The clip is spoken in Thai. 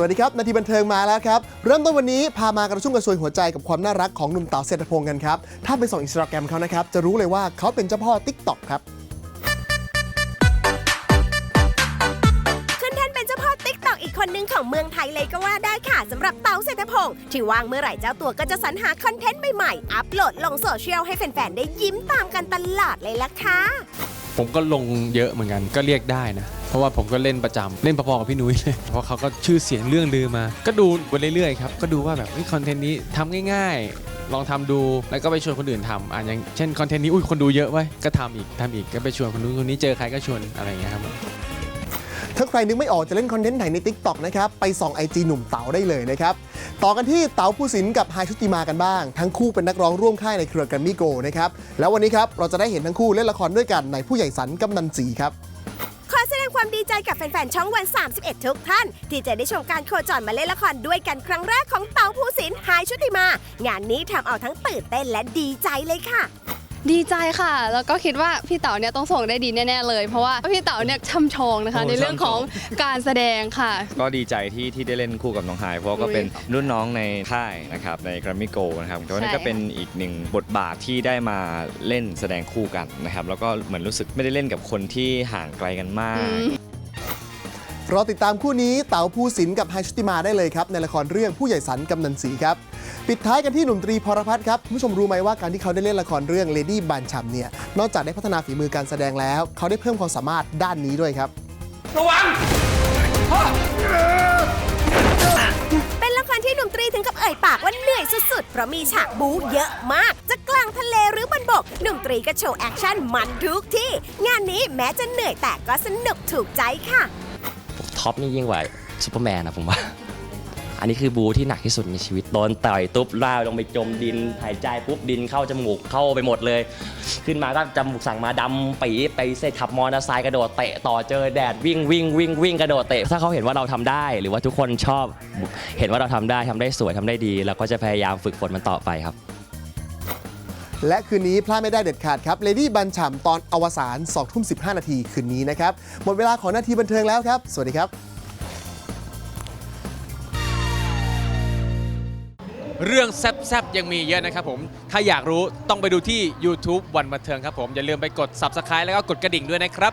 วัสดีครับนาทีบันเทิงมาแล้วครับ เริ่มต้นวันนี้พามากระชุ่มกระชวยหัวใจกับความน่ารักของหนุ่มเต๋าเศรษฐพงศ์กันครับ ถ้าไปส่องอินสตาแกรมเขานะครับ จะรู้เลยว่าเขาเป็นเจ้าพ่อ t ิ k t o k ครับ ขึ้นแท่นเป็นเจ้าพ่อติ๊กตอกอีกคนหนึ่งของเมืองไทยเลยก็ว่าได้ค่ะสำหรับเต๋าเศรษฐพงศ์ที่ว่างเมื่อไหร่เจ้าตัวก็จะสรรหาคอนเทนต์ใหม่ๆอัปโหลดลงโซเชียลให้แฟนๆได้ยิ้มตามกันตลอดเลยล่ะค่ะ ผมก็ลงเยอะเหมือนกันก็เรียกได้นะ เพราะว่าผมก็เล่นประจำเล่นพอๆกับพี่นุ้ยเลยเพราะเขาก็ชื่อเสียงเรื่องลือมา ก็ดูไปเรื่อยๆครับก็ดูว่าแบบคอนเทนต์นี้ทำง่ายๆ ลองทำดูแล้วก็ไปชวนคนอื่นทำอะอย่างเช่นคอนเทนต์นี้อุ้ยคนดูเยอะไว้ยก็ทำอีกทำอีกก็ไปชวนคนนู้นคนนี้เจอใครก็ชวนอะไรอย่างเงี้ยครับ ถ้าใครนึกไม่ออกจะเล่นคอนเทนต์ไหนใน Tik t o k นะครับ ไปส่องไอจีหนุ่มเต๋าได้เลยนะครับ ต่อกันที่เต๋าผู้สินกับไฮชุติมากันบ้าง ทั้งคู่เป็นนักร้องร่วมค่ายในเครือแกรมมี่โกนะครับ แล้ววันนี้ครับเราจะได้เห็นทั้งคู่เล่นละครด้วยกันในผู้ใหญ่สันกำนันสีครับขอแสดงความดีใจกับแฟน ๆ ช่องวัน 31 ทุกท่าน ที่จะได้ชมการโคจรมาเล่นละครด้วยกันครั้งแรกของเต๋าภูสินทร์หายชุติมา งานนี้ทำเอาทั้งตื่นเต้นและดีใจเลยค่ะ ดีใจค่ะ แล้วก็คิดว่าพี่เต๋าเนี่ยต้องส่งได้ดีแน่ๆเลย เพราะว่าพี่เต๋าเนี่ยช่ำชองนะคะ โอ้ในเรื่องของการแสดงค่ะ ก็ดีใจที่ที่ได้เล่นคู่กับน้องไฮาย เพราะว่าก็เป็นรุ่นน้องในค่ายนะครับใน Grammy Go นะครับก็นี่ใช่ก็เป็นอีกหนึ่งบทบาทที่ได้มาเล่นแสดงคู่กันนะครับแล้วก็เหมือนรู้สึกไม่ได้เล่นกับคนที่ห่างไกลกันมาก รอติดตามคู่นี้เต๋าภูสินกับไฮชุติมาได้เลยครับ ในละครเรื่องผู้ใหญ่สันกำนันสีครับ ปิดท้ายกันที่หนุ่มตรีพรพัฒน์ครับคุณผู้ชมรู้ไหมว่าการที่เขาได้เล่นละครเรื่อง Lady บานชัมเนี่ยนอกจากได้พัฒนาฝีมือการแสดงแล้ว เขาได้เพิ่มความสามารถด้านนี้ด้วยครับเป็นละครที่หนุ่มตรีถึงกับเอ่ยปากว่าเหนื่อยสุดๆ เพราะมีฉากบู๊เยอะมาก จะกลางทะเลหรือบนบก หนุ่มตรีก็โชว์แอคชั่นมันทุกที่ งานนี้แม้จะเหนื่อยแต่ก็สนุกถูกใจค่ะ ท็อปนี่ยิ่งกว่าซูเปอร์แมนนะผมว่า อันนี้คือบูที่หนักที่สุดในชีวิตโดนต่อยตุ๊บล่าลงไปจมดิน หายใจปุ๊บดินเข้าจมูกเข้าไปหมดเลย ขึ้นมาก็จมูกสั่งมาดำปีไปเสร็จขับมอเตอร์ไซค์กระโดดเตะต่อเจอแดดวิ่งวิ่งวิ่งวิ่งกระโดดเตะถ้าเขาเห็นว่าเราทำได้ หรือว่าทุกคนชอบเห็นว่าเราทำได้ทำได้สวยทำได้ดีเราก็จะพยายามฝึกฝนมันต่อไปครับ และคืนนี้พลาดไม่ได้เด็ดขาดครับเลดี้บันฉ่ำตอนอวสาน2ทุ่ม15 นาทีคืนนี้นะครับหมดเวลาของนาทีบันเทิงแล้วครับ สวัสดีครับเรื่องแซบๆ ยังมีเยอะนะครับผม ถ้าอยากรู้ต้องไปดูที่ YouTube วันบันเทิงครับผม อย่าลืมไปกด Subscribe แล้วก็กดกระดิ่งด้วยนะครับ